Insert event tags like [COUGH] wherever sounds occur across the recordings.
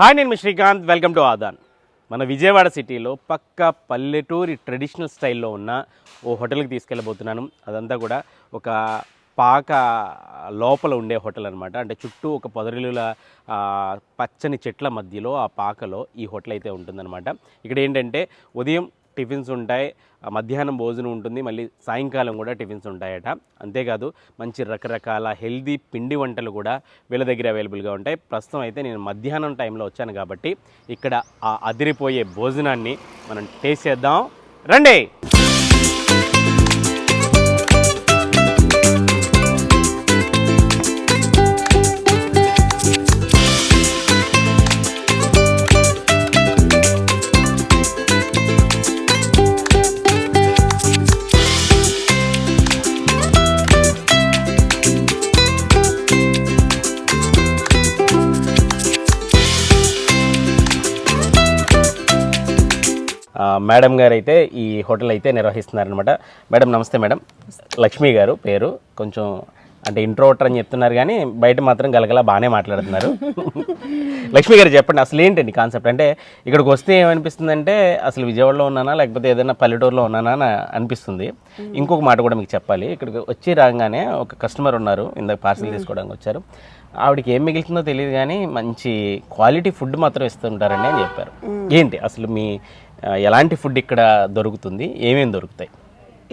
Hi నేను మీ Srikanth. Welcome to ఆదాన్. మన విజయవాడ సిటీలో పక్క పల్లెటూరి ట్రెడిషనల్ స్టైల్లో ఉన్న ఓ హోటల్కి తీసుకెళ్ళబోతున్నాను. అదంతా కూడా ఒక పాక లోపల ఉండే హోటల్ అనమాట అంటే చుట్టూ ఒక పొదరిలుల పచ్చని చెట్ల మధ్యలో ఆ పాకలో ఈ హోటల్ అయితే ఉంటుందన్నమాట. ఇక్కడ ఏంటంటే ఉదయం టిఫిన్స్ ఉంటాయి. మధ్యాహ్నం భోజనం ఉంటుంది. మళ్ళీ సాయంకాలం కూడా టిఫిన్స్ ఉంటాయట. అంతేకాదు మంచి రకరకాల హెల్దీ పిండి వంటలు కూడా వీళ్ళ దగ్గర అవైలబుల్గా ఉంటాయి. ప్రస్తుతం అయితే నేను మధ్యాహ్నం టైంలో వచ్చాను కాబట్టి ఇక్కడ ఆ అదిరిపోయే భోజనాన్ని మనం టేస్ట్ చేద్దాం. రండి! మేడం గారు అయితే ఈ హోటల్ అయితే నిర్వహిస్తున్నారనమాట మేడం నమస్తే మేడం. లక్ష్మి గారు పేరు. కొంచెం అంటే ఇంట్రోవటర్ అని చెప్తున్నారు కానీ బయట మాత్రం గలగల బాగానే మాట్లాడుతున్నారు. [LAUGHS] లక్ష్మి గారు చెప్పండి అసలు ఏంటండి కాన్సెప్ట్? అంటే ఇక్కడికి వస్తే ఏమనిపిస్తుందంటే అసలు విజయవాడలో ఉన్నానా లేకపోతే ఏదైనా పల్లెటూరులో ఉన్నానా అని అనిపిస్తుంది. ఇంకొక మాట కూడా మీకు చెప్పాలి. ఇక్కడికి వచ్చి రాగానే ఒక కస్టమర్ ఉన్నారు ఇందాక పార్సిల్ తీసుకోవడానికి వచ్చారు. ఆవిడకి ఏం మిగులుతుందో తెలియదు కానీ మంచి క్వాలిటీ ఫుడ్ మాత్రం ఇస్తుంటారండి అని చెప్పారు ఏంటి అసలు మీ ఎలాంటి ఫుడ్ ఇక్కడ దొరుకుతుంది? ఏమేమి దొరుకుతాయి?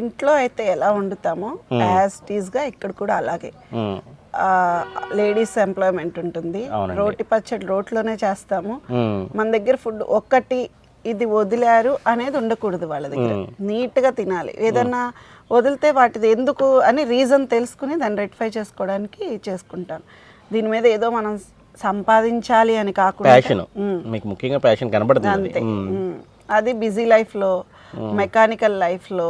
ఇంట్లో అయితే ఎలా వండుతామో యాజ్ టీజ్గా ఇక్కడ కూడా అలాగే. లేడీస్ ఎంప్లాయ్మెంట్ ఉంటుంది. రోటి పచ్చడి రోట్లోనే చేస్తాము. మన దగ్గర ఫుడ్ ఒక్కటి ఇది వదిలారు అనేది ఉండకూడదు వాళ్ళ దగ్గర. నీట్గా తినాలి. ఏదన్నా వదిలితే వాటిది ఎందుకు అని రీజన్ తెలుసుకుని దాన్ని రెక్టిఫై చేసుకోవడానికి చేసుకుంటాను దీని మీద ఏదో మనం సంపాదించాలి అని కాకుండా ప్యాషన్ మీకు ముఖ్యంగా ప్యాషన్ కనబడుతుంది అంతే. అది బిజీ లైఫ్లో మెకానికల్ లైఫ్లో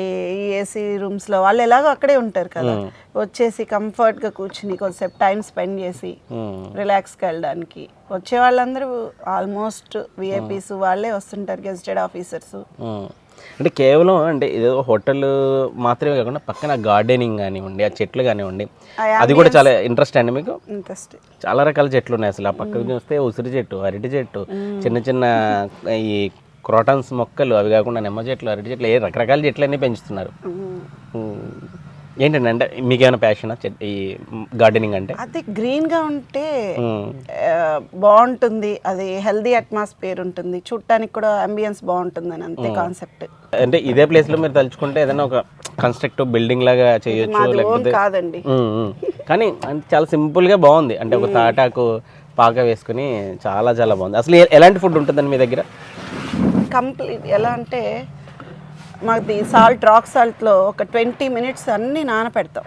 ఈ ఏసీ రూమ్స్లో వాళ్ళు ఎలాగో అక్కడే ఉంటారు కదా. వచ్చేసి కంఫర్ట్గా కూర్చుని కొంచెంసేపు టైం స్పెండ్ చేసి. రిలాక్స్కి వెళ్ళడానికి. వచ్చే వాళ్ళందరూ ఆల్మోస్ట్ విఐపీస్ వాళ్ళే వస్తుంటారు గెజిటెడ్ ఆఫీసర్స్. అంటే కేవలం అంటే ఏదో హోటల్ మాత్రమే కాకుండా పక్కన గార్డెనింగ్ కానివ్వండి ఆ చెట్లు కానివ్వండి అది కూడా చాలా ఇంట్రెస్ట్ అండి మీకు? ఇంట్రెస్ట్ చాలా రకాల చెట్లు ఉన్నాయి అసలు. ఆ పక్కకు చూస్తే ఉసిరి చెట్టు అరటి చెట్టు చిన్న చిన్న ఈ క్రోటన్స్ మొక్కలు అవి కాకుండా నిమ్మ చెట్లు అరటి చెట్లు ఏ రకరకాల చెట్లు అన్నీ పెంచుతున్నారు. ఏంటండి అంటే మీకేమైనా ప్యాషన్ ఈ గార్డెనింగ్ అంటే? అది గ్రీన్గా ఉంటే మ్మ్. ఆ, బాగుంటుంది. అది హెల్దీ అట్మాస్ఫియర్ ఉంటుంది. చూడటానికి కూడా అంబియన్స్ బాగుంటుంది అని అంతే కాన్సెప్ట్ అంటే ఇదే ప్లేస్లో మీరు తలుచుకుంటే ఏదైనా ఒక కన్స్ట్రక్టివ్ బిల్డింగ్ లాగా చేయొచ్చు లేకపోతే కాదండి. కానీ చాలా సింపుల్గా బాగుంది. అంటే ఒక తాటాకు పాక వేసుకుని చాలా చాలా బాగుంది. అసలు ఎలాంటి ఫుడ్ ఉంటుందండి మీ దగ్గర? కంప్లీట్ ఎలా అంటే మాది సాల్ట్ రాక్ సాల్ట్లో ఒక ట్వంటీ మినిట్స్ అన్నీ నానపెడతాం.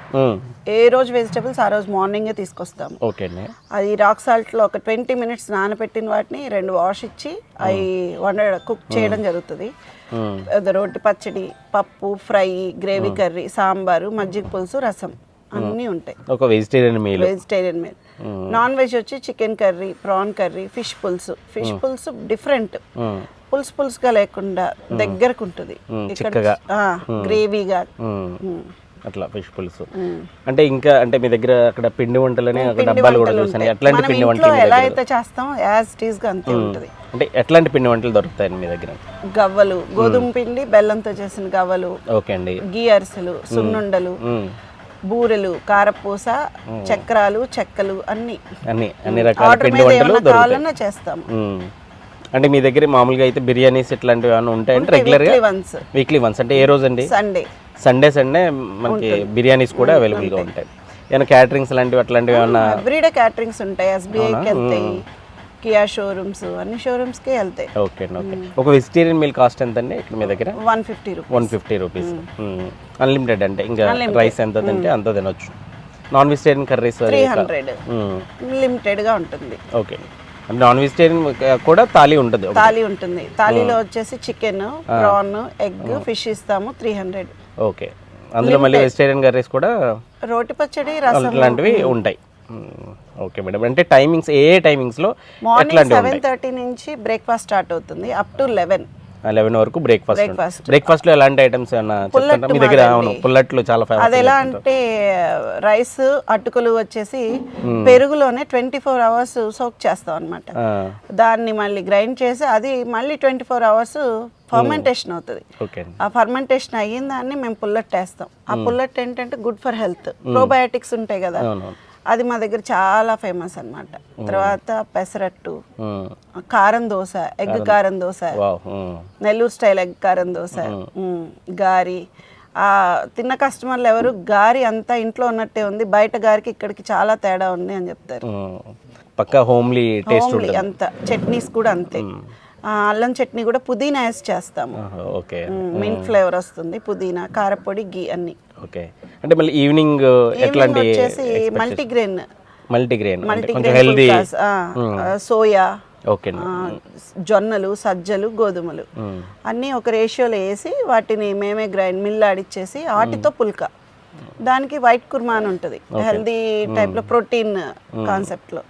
ఏ రోజు వెజిటబుల్స్ ఆ రోజు మార్నింగే తీసుకొస్తాము. అండి. అది రాక్ సాల్ట్లో ఒక ట్వంటీ మినిట్స్ నానపెట్టిన వాటిని రెండు వాష్ ఇచ్చి అవి వండ కుక్ చేయడం జరుగుతుంది. ఉమ్, అది రోటి పచ్చడి పప్పు ఫ్రై గ్రేవీ కర్రీ సాంబారు మజ్జిగ పులుసు రసం అన్నీ ఉంటాయి. ఒక vegetarian meal vegetarian meal non veg వచ్చి chicken curry prawn curry fish పులుసు. ఫిష్ పులుసు డిఫరెంట్. పులుసు పులుసుగా లేకుండా దగ్గరకు ఉంటుంది చిక్కగా. గ్రేవీగా. అట్లా ఫిష్ పులుసు. అంటే ఇంకా అంటే మీ దగ్గర అక్కడ పిండి వంటలని డబ్బాలు కూడా చూసాను ఎట్లాంటి పిండి వంటలు ఎలా అయితే చేస్తామో యాజ్ టీజ్గా అంతే ఉంటుంది. అంటే ఎట్లాంటి పిండి వంటలు దొరుకుతాయండి మీ దగ్గర? గవ్వలు గోధుమ పిండి బెల్లంతో చేసిన గవ్వలు ఓకే అండి. గీ అరిసెలు సున్నుండలు బూరెలు కారపూస చక్రాలు చెక్కలు అన్ని. అన్ని అన్ని రకాల పిండి వంటలు దొరుకుతాయి. చేస్తాము. అంటే మీ దగ్గర మామూలుగా అయితే బిర్యానీస్ ఇట్లాంటివి ఏమైనా ఉంటాయంటే రెగ్యులర్గా వన్స్ వీక్లీ వన్స్ అంటే ఏ రోజు అండి సండే సండే సండే మనకి బిర్యానీస్ కూడా అవైలబుల్గా ఉంటాయి. ఏమైనా క్యాటరింగ్స్ లాంటివి అట్లాంటివి ఏమన్నా ఎవ్రీడే క్యాటరింగ్స్ ఉంటాయి. ఎస్బీఐకి వెళ్తాయి. కియా షోరూమ్స్ అన్ని షోరూమ్స్కి వెళ్తాయి. ఓకే అండి ఓకే ఒక వెజిటేరియన్ మీల్ కాస్ట్ ఎంత అండి ఇక్కడ మీ దగ్గర? One fifty rupees one fifty rupees unlimited అంటే ఇంకా రైస్ ఎంత తింటే అంత తినొచ్చు. Non vegetarian curries three hundred లిమిటెడ్గా ఉంటుంది. ఓకే నాన్ వెజిటేరియన్ కూడా థాలీ ఉంటుంది. థాలీ ఉంటుంది. థాలీలో వచ్చేసి చికెన్ ప్రాన్ ఎగ్ ఫిష్ ఇస్తాము త్రీ హండ్రెడ్ ఓకే. అందులో మళ్ళీ వెజిటేరియన్ కర్రీస్ కూడా రోటి పచ్చడి రసం అట్లాంటివి ఉంటాయి. Okay madam. అంటే టైమింగ్స్ ఏ టైమింగ్స్లో మార్నింగ్ సెవెన్ థర్టీ నుంచి బ్రేక్ఫాస్ట్ స్టార్ట్ అవుతుంది. అప్ టు లెవెన్ లెవెన్ వరకు బ్రేక్ఫాస్ట్. బ్రేక్ఫాస్ట్. లో ఎలాంటి ఐటమ్స్ ఏమన్నా మీ దగ్గర అవును పుల్లట్లు చాలా అది ఫేమస్ ఎలా అంటే రైస్ అటుకులు వచ్చేసి పెరుగులోనే ట్వంటీ ఫోర్ అవర్స్ సోక్ చేస్తాం అనమాట దాన్ని మళ్ళీ గ్రైండ్ చేసి అది మళ్ళీ ట్వంటీ ఫోర్ అవర్స్ ఫర్మెంటేషన్ అవుతుంది. ఆ ఫర్మెంటేషన్ అయిన దాన్ని మేము పుల్లట్ వేస్తాం. ఆ పుల్లట్ ఏంటంటే గుడ్ ఫర్ హెల్త్. ప్రోబయోటిక్స్ ఉంటాయి కదా. అది మా దగ్గర చాలా ఫేమస్ అన్నమాట. తర్వాత పెసరట్టు కారం దోశ ఎగ్ కారం దోశ నెల్లూరు స్టైల్ ఎగ్ కారం దోశ. గారి. ఆ తిన్న కస్టమర్లు ఎవరు? గారి అంతా ఇంట్లో ఉన్నట్టే ఉంది. బయట గారికి ఇక్కడికి చాలా తేడా ఉంది అని చెప్తారు. పక్కా హోమ్లీ టేస్ట్ అంత. చట్నీస్ కూడా అంతే. అల్లం చట్నీ కూడా పుదీనా వేసి చేస్తాము. ఓకే. మింట్ ఫ్లేవర్ వస్తుంది పుదీనా కారపొడి గీ అన్ని. ఓకే. అంటే మళ్ళీ ఈవినింగ్ ఎట్లాంటి వచ్చేసి మల్టీగ్రెయిన్ మల్టీగ్రెయిన్ కొంచెం హెల్దీ సోయా ఓకే జొన్నలు సజ్జలు గోధుమలు. అన్నీ ఒక రేషియోలో వేసి వాటిని మేమే గ్రైండ్ మిల్ ఆడిచ్చేసి వాటితో పుల్క. దానికి వైట్ కుర్మా అని ఉంటుంది. హెల్దీ టైప్లో ప్రోటీన్ కాన్సెప్ట్లో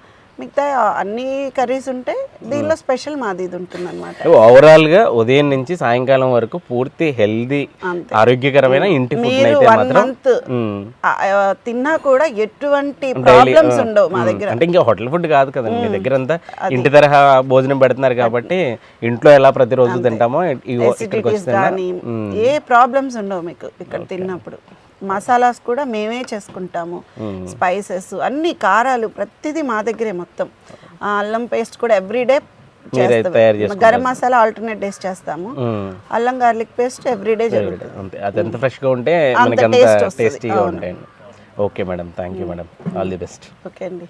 మిగతా అన్ని కర్రీస్ ఉంటాయి దీనిలో స్పెషల్ మాది ఇది ఉంటుంది అనమాట ఓవరాల్గా ఉదయం నుంచి సాయంకాలం వరకు పూర్తి హెల్దీ. ఆరోగ్యకరమైన ఇంటి మీరు వన్ మంత్ మ్మ్. తిన్నా కూడా ఎటువంటి ప్రాబ్లమ్స్ ఉండవు మా దగ్గర. అంటే ఇంకా హోటల్ ఫుడ్ కాదు కదండి మీ దగ్గర అంతా ఇంటి తరహా భోజనం పెడుతున్నారు కాబట్టి ఇంట్లో ఎలా ప్రతిరోజు తింటామో ఏ ప్రాబ్లమ్స్ ఉండవు మీకు ఇక్కడ తిన్నప్పుడు. మసాలాస్ కూడా మేమే చేసుకుంటాము. స్పైసెస్ అన్ని కారాలు ప్రతిదీ మా దగ్గరే మొత్తం. అల్లం పేస్ట్ కూడా everyday garam masala alternate days చేస్తాము. అల్లం గార్లిక్ పేస్ట్ ఎవ్రీడే జరుగుతుంది. ఫ్రెష్గా ఉంటే మనకి అంత. టేస్టీగా ఉంటాయండి. Okay madam. Thank you madam. All the best. Okay అండి.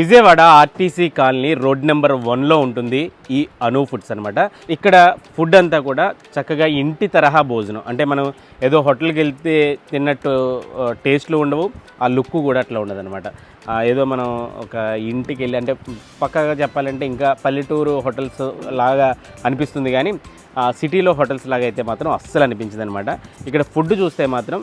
Vijayawada RTC colony road number వన్లో ఉంటుంది ఈ అను ఫుడ్స్ అనమాట ఇక్కడ ఫుడ్ అంతా కూడా చక్కగా ఇంటి తరహా భోజనం. అంటే మనం ఏదో హోటల్కి వెళ్తే తిన్నట్టు టేస్ట్లు ఉండవు ఆ లుక్ కూడా అట్లా ఉండదు అనమాట ఏదో మనం ఒక ఇంటికి వెళ్ళి అంటే పక్కగా చెప్పాలంటే ఇంకా పల్లెటూరు హోటల్స్ లాగా అనిపిస్తుంది కానీ సిటీలో హోటల్స్ లాగా అయితే మాత్రం అస్సలు అనిపించదు అనమాట ఇక్కడ ఫుడ్ చూస్తే మాత్రం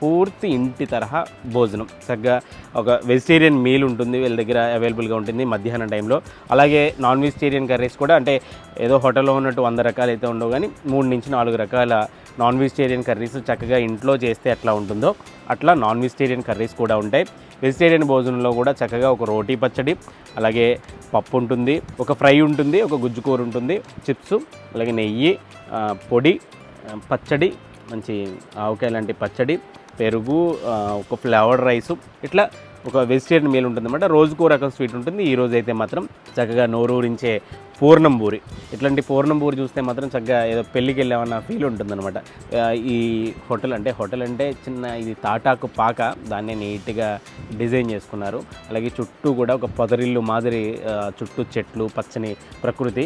పూర్తి ఇంటి తరహా భోజనం. చక్కగా ఒక వెజిటేరియన్ మీల్ ఉంటుంది వీళ్ళ దగ్గర అవైలబుల్గా ఉంటుంది మధ్యాహ్నం టైంలో అలాగే నాన్ వెజిటేరియన్ కర్రీస్ కూడా అంటే ఏదో హోటల్లో ఉన్నట్టు వంద రకాలు అయితే ఉండవు కానీ మూడు నుంచి నాలుగు రకాల నాన్ వెజిటేరియన్ కర్రీస్ చక్కగా ఇంట్లో చేస్తే ఎట్లా ఉంటుందో అట్లా నాన్ వెజిటేరియన్ కర్రీస్ కూడా ఉంటాయి. వెజిటేరియన్ భోజనంలో కూడా చక్కగా ఒక రోటీ పచ్చడి అలాగే పప్పు ఉంటుంది ఒక ఫ్రై ఉంటుంది ఒక గుజ్జు కూర ఉంటుంది చిప్స్ అలాగే నెయ్యి పొడి పచ్చడి మంచి ఆవకాయ లాంటి పచ్చడి పెరుగు ఒక ఫ్లేవర్డ్ రైస్ ఇట్లా ఒక వెజిటేరియన్ మీల్ ఉంటుందన్నమాట రోజుకో రకం స్వీట్ ఉంటుంది. ఈ రోజు అయితే మాత్రం చక్కగా నోరూరించే పూర్ణం పూరి ఇట్లాంటి పూర్ణం పూరి చూస్తే మాత్రం చక్కగా ఏదో పెళ్ళికి వెళ్ళామన్న ఫీల్ ఉంటుందన్నమాట. అనమాట ఈ హోటల్ అంటే హోటల్ అంటే చిన్న ఇది తాటాకు పాక దాన్ని నీట్గా డిజైన్ చేసుకున్నారు. అలాగే చుట్టూ కూడా ఒక పొదరిల్లు మాదిరి చుట్టూ చెట్లు పచ్చని ప్రకృతి.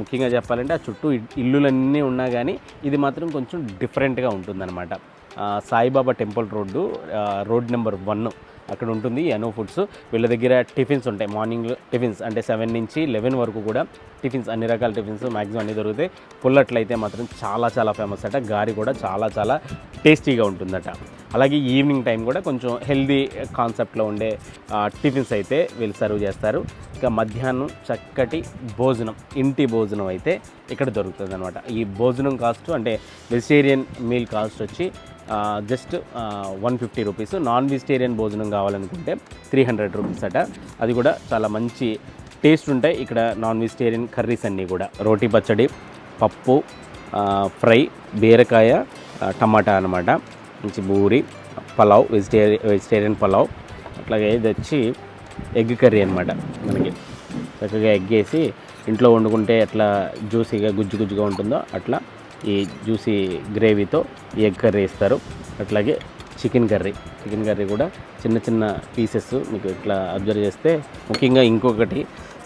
ముఖ్యంగా చెప్పాలంటే ఆ చుట్టూ ఇల్లులన్నీ ఉన్నా కానీ ఇది మాత్రం కొంచెం డిఫరెంట్గా ఉంటుందన్నమాట. Saibaba temple road road number one. అక్కడ ఉంటుంది. ఎనో అనో ఫుడ్స్. వీళ్ళ దగ్గర టిఫిన్స్ ఉంటాయి. మార్నింగ్ టిఫిన్స్ అంటే సెవెన్ నుంచి లెవెన్ వరకు కూడా టిఫిన్స్ అన్ని రకాల టిఫిన్స్ మ్యాక్సిమం అన్ని దొరుకుతాయి. పుల్లట్లయితే మాత్రం చాలా చాలా ఫేమస్ అట. గారి కూడా చాలా చాలా టేస్టీగా ఉంటుందట. అలాగే ఈవినింగ్ టైం కూడా కొంచెం హెల్దీ కాన్సెప్ట్లో ఉండే టిఫిన్స్ అయితే వీళ్ళు సర్వ్ చేస్తారు. ఇక మధ్యాహ్నం చక్కటి భోజనం ఇంటి భోజనం అయితే ఇక్కడ దొరుకుతుంది అనమాట ఈ భోజనం కాస్ట్ అంటే వెజిటేరియన్ మీల్ కాస్ట్ వచ్చి just one fifty rupees. Non vegetarian భోజనం కావాలనుకుంటే త్రీ హండ్రెడ్ రూపీస్ అట. అది కూడా చాలా మంచి టేస్ట్ ఉంటాయి. ఇక్కడ నాన్ వెజిటేరియన్ కర్రీస్ అన్నీ కూడా. రోటీ పచ్చడి పప్పు ఫ్రై బీరకాయ టమాటా అనమాట మంచి బూరి పలావ్ వెజిటేరియన్ వెజిటేరియన్ పలావ్. అట్లాగే ఇది వచ్చి ఎగ్ కర్రీ అనమాట మనకి. చక్కగా ఎగ్ వేసి ఇంట్లో వండుకుంటే ఎట్లా జ్యూసీగా గుజ్జు గుజ్జుగా ఉంటుందో అట్లా ఈ జ్యూసీ గ్రేవీతో ఎగ్ కర్రీ ఇస్తారు అట్లాగే చికెన్ కర్రీ. చికెన్ కర్రీ కూడా చిన్న చిన్న పీసెస్ మీకు ఇట్లా అబ్జర్వ్ చేస్తే ముఖ్యంగా ఇంకొకటి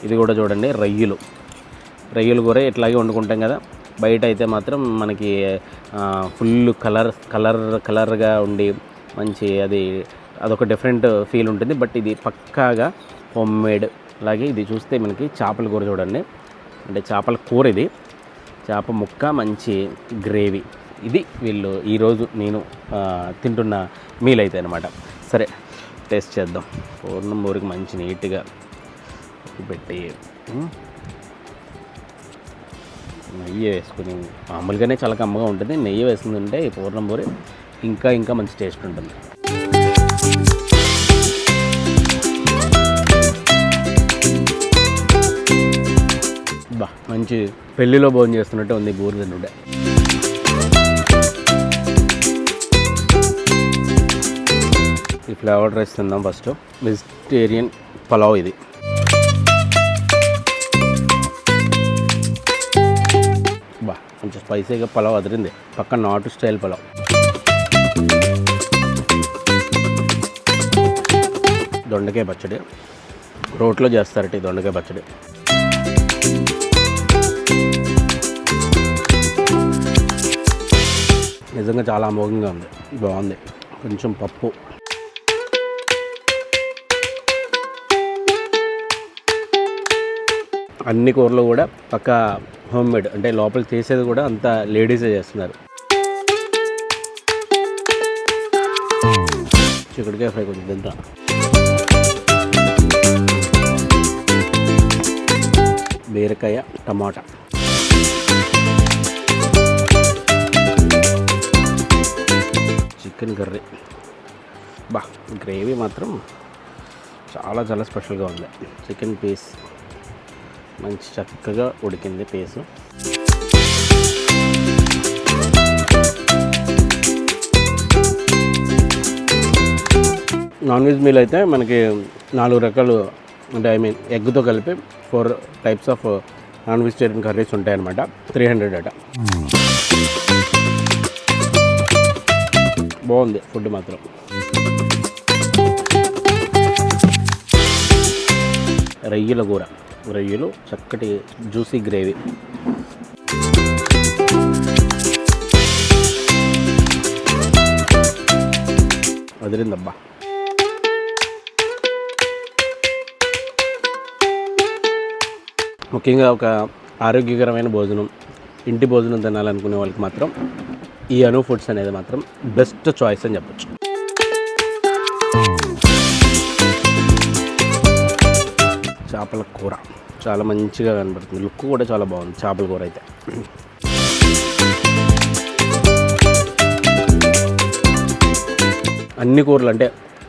ఇది కూడా చూడండి రొయ్యలు. రొయ్యలు కూర ఇట్లాగే వండుకుంటాం కదా. బయట అయితే మాత్రం మనకి ఫుల్ కలర్ కలర్ కలర్గా ఉండి మంచి అది అదొక డిఫరెంట్ ఫీల్ ఉంటుంది. బట్ ఇది పక్కాగా హోమ్ మేడ్ అలాగే ఇది చూస్తే మనకి చేపల కూర చూడండి. అంటే చేపల కూర ఇది. చేప ముక్క మంచి గ్రేవీ. ఇది వీళ్ళు ఈరోజు నేను తింటున్న మీల్ అయితే అనమాట సరే టేస్ట్ చేద్దాం. పూర్ణం ఊరికి మంచి నీట్గా పెట్టి నెయ్యి వేసుకుని మామూలుగానే చాలా కమ్మగా ఉంటుంది. నెయ్యి వేసుకుందంటే ఈ పూర్ణం పూరి ఇంకా ఇంకా మంచి టేస్ట్ ఉంటుంది. బా మంచి పెళ్ళిలో భోజనం చేస్తున్నట్టే ఉంది బూరి తింటుంటే. ఈ ఫ్లేవర్ రైస్ తిందాం ఫస్ట్. వెజిటేరియన్ పలావ్ ఇది. బా కొంచెం స్పైసీగా పలావ్ అదిరింది. పక్క నాటు స్టైల్ పలావ్. దొండకాయ పచ్చడి. రోట్లో చేస్తారట ఈ దొండకాయ పచ్చడి. నిజంగా చాలా అమోఘంగా ఉంది. బాగుంది. కొంచెం పప్పు. అన్ని కూరలు కూడా పక్క హోమ్ మేడ్ అంటే లోపల చేసేది కూడా అంతా లేడీసే చేస్తున్నారు. చిక్కుడుకాయ ఫ్రై కొంచెం తింటా. బీరకాయ టమాటా. Chicken curry. బా గ్రేవీ మాత్రం చాలా చాలా స్పెషల్గా ఉంది. Chicken piece. మంచి చక్కగా ఉడికింది పీసు నాన్ వెజ్ మీల్ అయితే మనకి నాలుగు రకాలు అంటే ఐ మీన్ ఎగ్తో కలిపి four types of non vegetarian curries ఉంటాయన్నమాట. త్రీ హండ్రెడ్ అట. బాగుంది ఫుడ్ మాత్రం. రొయ్యల కూర. రొయ్యలు చక్కటి జ్యూసీ గ్రేవీ. వదిలిందబ్బా ముఖ్యంగా ఒక ఆరోగ్యకరమైన భోజనం ఇంటి భోజనం తినాలనుకునే వాళ్ళకి మాత్రం ఈ అను ఫుడ్స్ అనేది మాత్రం బెస్ట్ చాయిస్ అని చెప్పొచ్చు. చేపల కూర. చాలా మంచిగా కనబడుతుంది. లుక్ కూడా చాలా బాగుంది చేపల కూర అయితే. అన్ని కూరలు అంటే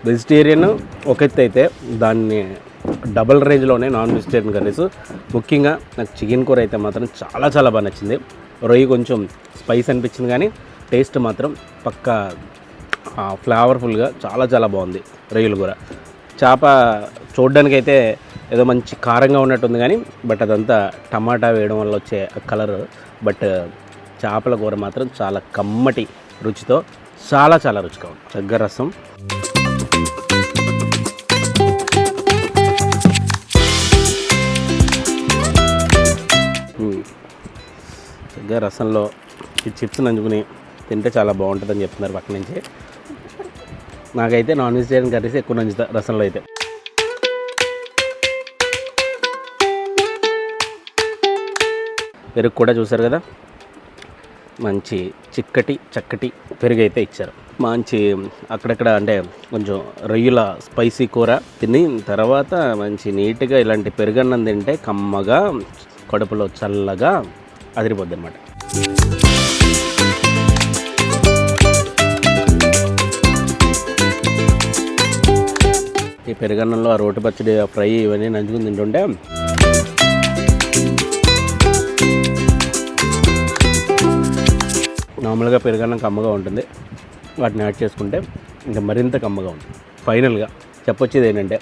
వెజిటేరియన్ ఒక ఎత్తు అయితే దాన్ని డబల్ రేంజ్లోనే నాన్ వెజిటేరియన్ కర్రీస్. ముఖ్యంగా నాకు చికెన్ కూర అయితే మాత్రం చాలా చాలా బాగా నచ్చింది. రొయ్యి కొంచెం స్పైస్ అనిపించింది కానీ టేస్ట్ మాత్రం పక్కా ఫ్లేవర్ఫుల్గా చాలా చాలా బాగుంది రొయ్యల కూర. చేప చూడ్డానికైతే ఏదో మంచి కారంగా ఉన్నట్టుంది కానీ బట్ అదంతా టమాటా వేయడం వల్ల వచ్చే కలర్ బట్ చేపల కూర మాత్రం చాలా కమ్మటి రుచితో చాలా చాలా రుచిగా ఉంది. చగ్గ రసం. మ్మ్. చక్కగా రసంలో ఈ చిప్స్ నంచుకుని తింటే చాలా బాగుంటుందని చెప్తున్నారు పక్క నుంచి. నాకైతే నాన్ వెజిటేరియన్ కర్రీస్ ఎక్కువ నంచుతా రసంలో అయితే. పెరుగు కూడా చూసారు కదా? మంచి చిక్కటి చక్కటి పెరుగు అయితే ఇచ్చారు. మంచి అక్కడక్కడ అంటే కొంచెం రొయ్యల స్పైసీ కూర తిని తర్వాత మంచి నీట్గా ఇలాంటి పెరుగన్నం తింటే కమ్మగా కడుపులో చల్లగా అదిరిపోద్ది అనమాట ఈ పెరుగన్నంలో ఆ రోటి పచ్చడి ఆ ఫ్రై ఇవన్నీ నంచుకుని తింటుంటే నార్మల్గా పెరుగన్నం కమ్మగా ఉంటుంది. వాటిని యాడ్ చేసుకుంటే ఇంకా మరింత కమ్మగా ఉంటుంది. ఫైనల్గా చెప్పొచ్చేది ఏంటంటే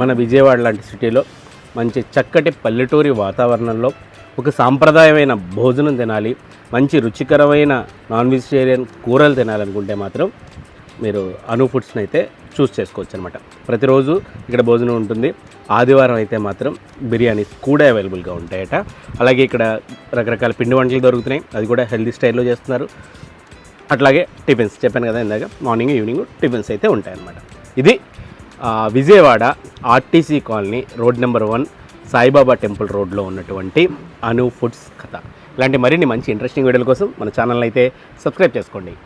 మన విజయవాడ లాంటి సిటీలో మంచి చక్కటి పల్లెటూరి వాతావరణంలో ఒక సాంప్రదాయమైన భోజనం తినాలి మంచి రుచికరమైన నాన్ వెజిటేరియన్ కూరలు తినాలనుకుంటే మాత్రం మీరు అను ఫుడ్స్ని అయితే చూస్ చేసుకోవచ్చు అనమాట ప్రతిరోజు ఇక్కడ భోజనం ఉంటుంది. ఆదివారం అయితే మాత్రం బిర్యానీస్ కూడా అవైలబుల్గా ఉంటాయట. అలాగే ఇక్కడ రకరకాల పిండి వంటలు దొరుకుతున్నాయి. అది కూడా హెల్తీ స్టైల్లో చేస్తున్నారు. అట్లాగే టిఫిన్స్ చెప్పాను కదా ఇందాక మార్నింగ్ ఈవినింగ్ టిఫిన్స్ అయితే ఉంటాయన్నమాట. ఇది Vijayawada RTC colony road number one Saibaba temple రోడ్లో ఉన్నటువంటి అను ఫుడ్స్ కథ. ఇలాంటి మరిన్ని మంచి ఇంట్రెస్టింగ్ వీడియోల కోసం మన ఛానల్ అయితే సబ్స్క్రైబ్ చేసుకోండి.